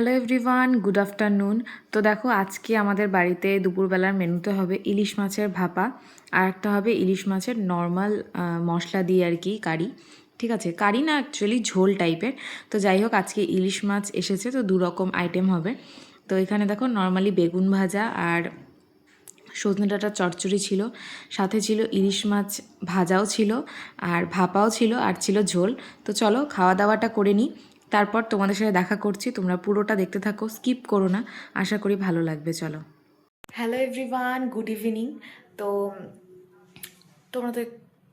Hello everyone good afternoon তো দেখো, আজকে আমাদের বাড়িতে দুপুরবেলার মেনুতে হবে ইলিশ মাছের ভাপা আর একটা হবে ইলিশ মাছের নর্মাল মশলা দিয়ে আর কি কারি। ঠিক আছে? কারি না অ্যাকচুয়ালি ঝোল টাইপের তো যাই হোক, আজকে ইলিশ মাছ এসেছে, তো দু রকম আইটেম হবে। তো এখানে দেখো নর্মালি বেগুন ভাজা আর সজনে ডাঁটার চচ্চড়ি ছিল। সাথে ছিল ইলিশ মাছ ভাজাও ছিল আর ভাপাও ছিল আর ছিল ঝোল। তো চলো খাওয়া দাওয়াটা করে নিই তারপর তোমাদের সাথে দেখা করছি। তোমরা পুরোটা দেখতে থাকো স্কিপ করো না। আশা করি ভালো লাগবে, চলো। হ্যালো এভরিওয়ান গুড ইভিনিং তো, তোমরা তো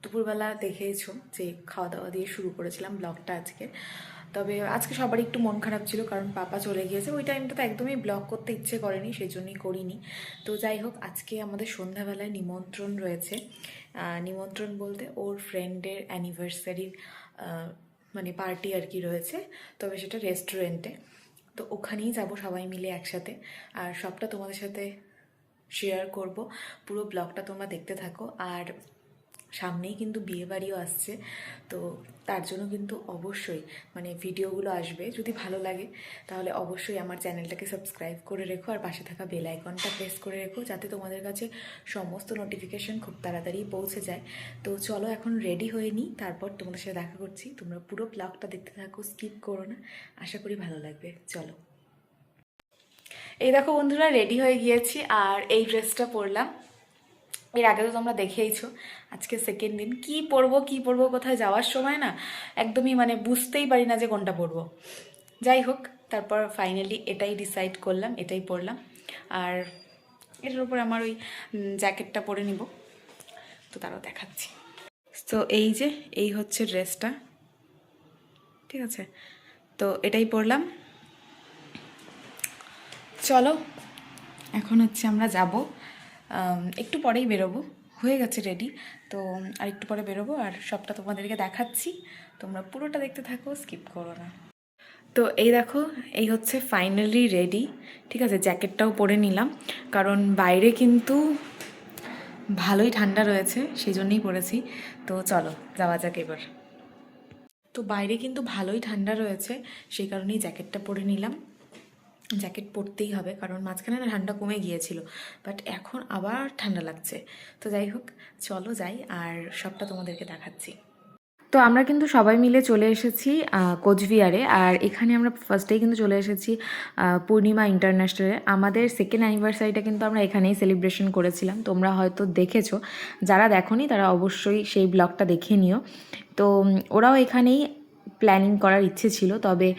দুপুরবেলা দেখেইছো যে খাওয়া দাওয়া দিয়ে শুরু করেছিলাম ব্লগটা আজকে। তবে আজকে সবারই একটু মন খারাপ ছিল, কারণ পাপা চলে গিয়েছে। ওই টাইমটা তো একদমই ব্লগ করতে ইচ্ছে করেনি সেই জন্যই করিনি। তো যাই হোক, আজকে আমাদের সন্ধ্যাবেলায় নিমন্ত্রণ রয়েছে। নিমন্ত্রণ বলতে ওর ফ্রেন্ডের অ্যানিভার্সারির মানে পার্টি আর কি রয়েছে। তবে সেটা রেস্টুরেন্টে তো ওখানেই যাব সবাই মিলে একসাথে। আর সবটা তোমাদের সাথে শেয়ার করব। পুরো ব্লগটা তোমরা দেখতে থাকো। আর সামনেই কিন্তু বিয়ে বাড়িও আসছে। তো তার জন্য কিন্তু অবশ্যই মানে ভিডিওগুলো আসবে। যদি ভালো লাগে, তাহলে অবশ্যই আমার চ্যানেলটাকে সাবস্ক্রাইব করে রেখো আর পাশে থাকা বেল আইকনটা প্রেস করে রেখো যাতে তোমাদের কাছে সমস্ত নোটিফিকেশন খুব তাড়াতাড়ি পৌঁছে যায়। তো চলো এখন রেডি হয়ে নিই, তারপর তোমাদের সাথে দেখা করছি। তোমরা পুরো ব্লগটা দেখতে থাকো, স্কিপ করো না। আশা করি ভালো লাগবে। চলো। এই দেখো বন্ধুরা, রেডি হয়ে গিয়েছি আর এই ড্রেসটা পরলাম। এর আগে তো তোমরা দেখেইছো, আজকে সেকেন্ড দিন। কি পরবো কি পরবো কোথায় যাওয়ার সময় না একদমই মানে বুঝতেই পারি না যে কোনটা পরবো যাই হোক, তারপর ফাইনালি এটাই ডিসাইড করলাম, এটাই পরলাম আর এটার উপর আমার ওই জ্যাকেটটা পরে নিব। তো তারও দেখাচ্ছি। তো এই যে, এই হচ্ছে ড্রেসটা। ঠিক আছে? তো এটাই পরলাম চলো, এখন হচ্ছে আমরা যাব একটু পরেই বেরোবো। হয়ে গেছে রেডি তো, আর একটু পরে বেরোবো আর সবটা তোমাদেরকে দেখাচ্ছি। তোমরা পুরোটা দেখতে থাকো স্কিপ করো না। তো, এই দেখো, এই হচ্ছে ফাইনালি রেডি ঠিক আছে জ্যাকেটটাও পরে নিলাম। কারণ বাইরে কিন্তু ভালোই ঠান্ডা রয়েছে সেই জন্যই পরেছি। তো, চলো, যাওয়া যাক এবার। তো, বাইরে কিন্তু ভালোই ঠান্ডা রয়েছে, সেই কারণেই জ্যাকেটটা পরে নিলাম। জ্যাকেট পরতেই হবে, কারণ মাঝখানে না ঠান্ডা কমে গিয়েছিল। বাট এখন আবার ঠান্ডা লাগছে। তো যাই হোক, চলো যাই আর সবটা তোমাদেরকে দেখাচ্ছি। তো আমরা কিন্তু সবাই মিলে চলে এসেছি কোচবিহারে। আর এখানে আমরা ফার্স্টেই কিন্তু চলে এসেছি পূর্ণিমা ইন্টারন্যাশনালে আমাদের সেকেন্ড অ্যানিভার্সারিটা কিন্তু আমরা এখানেই সেলিব্রেশন করেছিলাম। তোমরা হয়তো দেখেছ। যারা দেখোনি, তারা অবশ্যই সেই ব্লগটা দেখে নিও। তো ওরাও এখানেই প্ল্যানিং করার ইচ্ছে ছিল, তবে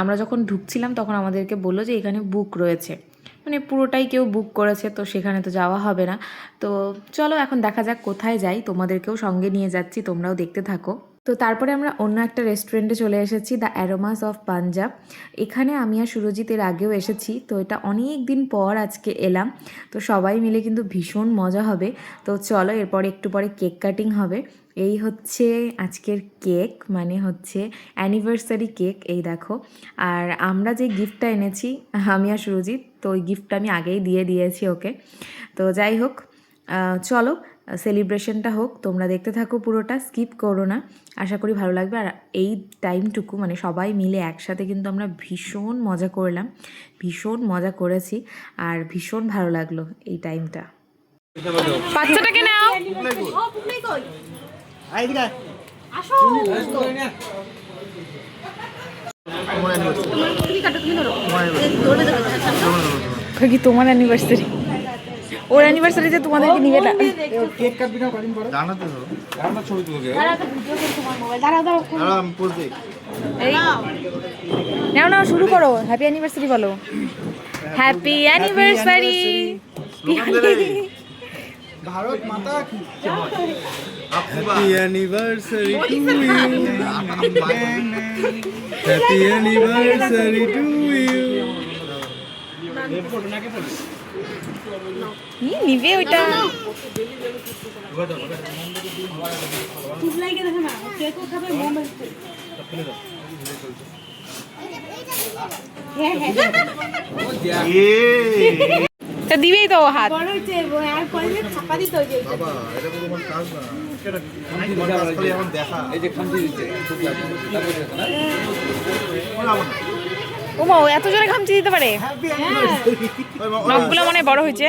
আমরা যখন ঢুকছিলাম তখন আমাদেরকে বলল যে এখানে বুক রয়েছে। মানে পুরোটাই কেউ বুক করেছে, তো সেখানে তো যাওয়া হবে না। তো চলো এখন দেখা যাক কোথায় যাই, তোমাদেরকেও সঙ্গে নিয়ে যাচ্ছি, তোমরাও দেখতে থাকো। তো তারপরে আমরা অন্য একটা রেস্টুরেন্টে চলে এসেছি দ্য অ্যারোমাস অফ পাঞ্জাব এখানে আমি আর সুরজিৎ এর আগেও এসেছি, তো এটা অনেক দিন পর আজকে এলাম। তো সবাই মিলে কিন্তু ভীষণ মজা হবে। তো চলো এরপর একটু পরে কেক কাটিং হবে। এই হচ্ছে আজকের কেক মানে হচ্ছে অ্যানিভার্সারি কেক, এই দেখো। আর আমরা যে গিফটটা এনেছি, আমি আর সুরজিৎ, তো ওই গিফটটা আমি আগেই দিয়ে দিয়েছি ওকে। তো যাই হোক চলো সেলিব্রেশনটা হোক তোমরা দেখতে থাকো পুরোটা স্কিপ করো না। আশা করি ভালো লাগবে। আর এই টাইমটুকু মানে সবাই মিলে একসাথে কিন্তু আমরা ভীষণ মজা করলাম ভীষণ মজা করেছি আর ভীষণ ভালো লাগল এই টাইমটা। বাচ্চাটাকে নাও। কি তোমার অ্যানিভার্সারি ওর অ্যানিভার্সারিতে তোমাদেরকে নিবে না ধরো জানা ছবি তুলবে দাঁড়া আমি পোজ দিই। এই। নাও নাও শুরু করো। হ্যাপি অ্যানিভার্সারি বলো। হ্যাপি অ্যানিভার্সারি ভারত মাতা কি? Happy anniversary to you. Happy anniversary to you. নিবে ওইটা। তা দিবেই তো হাত। দেখা এই যে দিচ্ছে বলাবো ও মা ও এত জোরে খামচি দিতে পারে? নখগুলো মনে হয় বড় হয়েছে।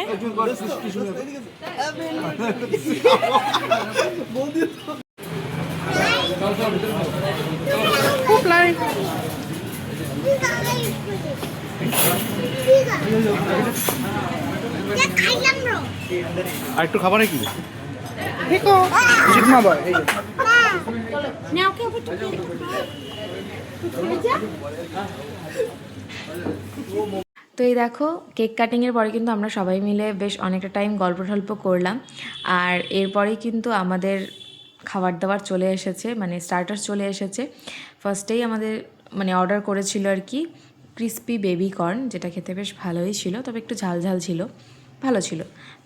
আর একটু খাবার কি তো এই দেখো, কেক কাটিংয়ের পরে কিন্তু আমরা সবাই মিলে বেশ অনেকটা টাইম গল্প টল্প করলাম। আর এরপরেই কিন্তু আমাদের খাবার দাবার চলে এসেছে মানে স্টার্টার চলে এসেছে। ফার্স্টেই আমাদের মানে অর্ডার করেছিল আর কি ক্রিস্পি বেবি কর্ন যেটা খেতে বেশ ভালোই ছিল, তবে একটু ঝাল ঝাল ছিল, ভালো ছিল।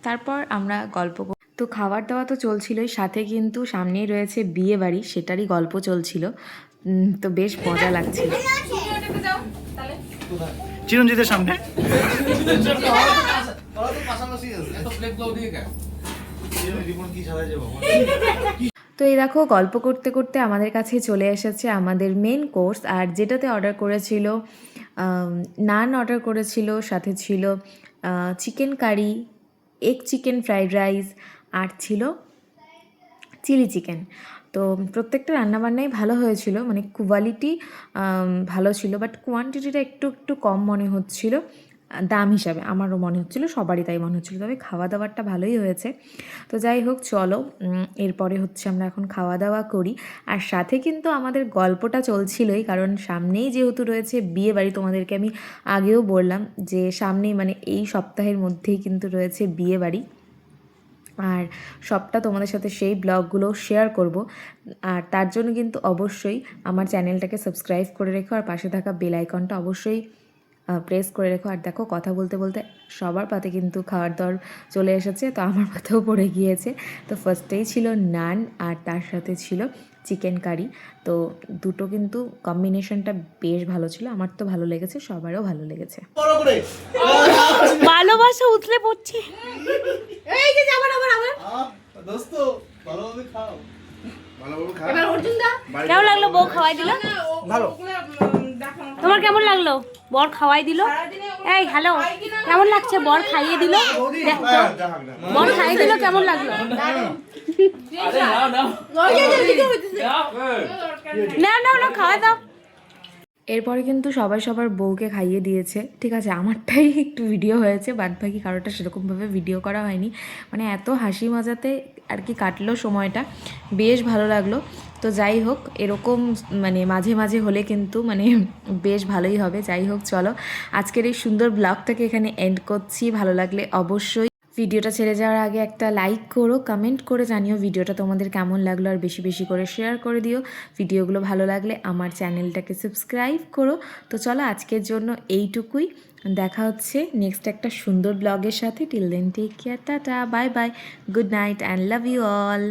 তারপর আমরা গল্প তো খাবার দাওয়া তো চলছিলই, সাথে কিন্তু সামনেই রয়েছে বিয়ে বাড়ি সেটারই গল্প চলছিল। তো বেশ মজা লাগছে। চিরঞ্জিতের সামনে? তো এই দেখো গল্প করতে করতে আমাদের কাছে চলে এসেছে আমাদের মেন কোর্স আর যেটাতে অর্ডার করেছিল নান অর্ডার করেছিল সাথে ছিল chicken curry egg chicken fried rice আর ছিল চিলি চিকেন তো প্রত্যেকটা রান্নাবান্নাই ভালো হয়েছিল মানে কোয়ালিটি ভালো ছিল বাট কোয়ান্টিটিটা একটু একটু কম মনে হচ্ছিল। দাম হিসাবে আমারও মনে হচ্ছিল, সবারই তাই মনে হচ্ছিল, তবে খাওয়া দাওয়াটা ভালোই হয়েছে। তো যাই হোক, চলো এরপরে হচ্ছে আমরা এখন খাওয়া দাওয়া করি। আর সাথে কিন্তু আমাদের গল্পটা চলছিলই, কারণ সামনেই যেহেতু রয়েছে বিয়ে বাড়ি তোমাদেরকে আমি আগেও বললাম যে সামনেই মানে এই সপ্তাহের মধ্যেই কিন্তু রয়েছে বিয়ে বাড়ি আর সবটা তোমাদের সাথে সেই ব্লগগুলো শেয়ার করব। আর তার জন্য কিন্তু অবশ্যই আমার চ্যানেলটাকে সাবস্ক্রাইব করে রেখো আর পাশে থাকা বেল আইকনটা অবশ্যই প্রেস করে রেখো। আর দেখো কথা বলতে বলতে সবার পাতে কিন্তু খাওয়ার দর চলে এসেছে তো আমার পাতেও পড়ে গিয়েছে। তো ফার্স্টেই ছিল নান আর তার সাথে ছিল চিকেন কারি তো দুটো কিন্তু কম্বিনেশনটা বেশ ভালো ছিল আমার তো ভালো লেগেছে সবারও ভালো লেগেছে। ভালোবাসা উতলে পড়ছে। কেমন লাগল বউ খাওয়াই দিল? ভালো। তোমার কেমন লাগল? বর খাওয়াই দিল? এই হ্যালো কেমন লাগছে? বর খাইয়ে দিল? দেখ বর খাইয়ে দিল কেমন লাগল? না না না খাওয়াই দাও। এরপরে কিন্তু সবাই সবার বউকে খাইয়ে দিয়েছে। ঠিক আছে, আমারটাই একটু ভিডিও হয়েছে বাদ বাকি কারোটা সেরকমভাবে ভিডিও করা হয়নি। মানে এত হাসি মজাতে আর কি কাটলো সময়টা। বেশ ভালো লাগল। তো যাই হোক, এরকম মানে মাঝে মাঝে হলে কিন্তু মানে বেশ ভালোই হবে। যাই হোক, চলো আজকের এই সুন্দর ব্লগটাকে এখানে এন্ড করছি। ভালো লাগলে অবশ্যই ভিডিওটা ছেড়ে যাওয়ার আগে একটা লাইক করো কমেন্ট করে জানিও ভিডিওটা তোমাদের কেমন লাগল আর বেশি বেশি করে শেয়ার করে দিও। ভিডিওগুলো ভালো লাগলে আমার চ্যানেলটাকে সাবস্ক্রাইব করো। তো চলো আজকের জন্য এইটুকুই। দেখা হচ্ছে নেক্সট একটা সুন্দর ব্লগের সাথে। Till then take care tata bye bye good night and love you all